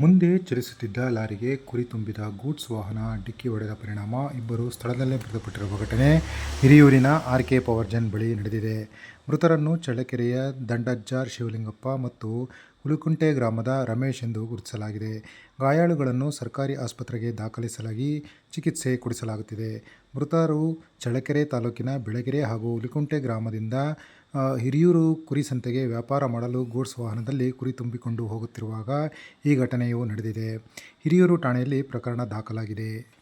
ಮುಂದೆ ಚಲಿಸುತ್ತಿದ್ದ ಲಾರಿಗೆ ಕುರಿ ತುಂಬಿದ ಗೂಡ್ಸ್ ವಾಹನ, ಡಿಕ್ಕಿ ಹೊಡೆದ ಪರಿಣಾಮ, ಇಬ್ಬರು ಸ್ಥಳದಲ್ಲೇ ಮೃತಪಟ್ಟಿರುವ ಘಟನೆ ಹಿರಿಯೂರಿನ ಆರ್ ಕೆ ಪವರ್ಜನ್ ಬಳಿ ನಡೆದಿದೆ. ಮೃತರನ್ನು ಚಳ್ಳಕೆರೆಯ ದಂಡಜ್ಜಾರ್ ಶಿವಲಿಂಗಪ್ಪ ಮತ್ತು ಹುಲಿಕುಂಟೆ ಗ್ರಾಮದ ರಮೇಶ್ ಎಂದು ಗುರುತಿಸಲಾಗಿದೆ. ಗಾಯಾಳುಗಳನ್ನು ಸರ್ಕಾರಿ ಆಸ್ಪತ್ರೆಗೆ ದಾಖಲಿಸಲಾಗಿ ಚಿಕಿತ್ಸೆ ಕೊಡಿಸಲಾಗುತ್ತಿದೆ. ಮೃತರು ಚಳ್ಳಕೆರೆ ತಾಲೂಕಿನ ಬೆಳಗೆರೆ ಹಾಗೂ ಹುಲಿಕುಂಟೆ ಗ್ರಾಮದಿಂದ ಹಿರಿಯೂರು ಕುರಿ ಸಂತೆಗೆ ವ್ಯಾಪಾರ ಮಾಡಲು ಗೂಡ್ಸ್ ವಾಹನದಲ್ಲಿ ಕುರಿ ತುಂಬಿಕೊಂಡು ಹೋಗುತ್ತಿರುವಾಗ ಈ ಘಟನೆಯು ನಡೆದಿದೆ. ಹಿರಿಯೂರು ಠಾಣೆಯಲ್ಲಿ ಪ್ರಕರಣ ದಾಖಲಾಗಿದೆ.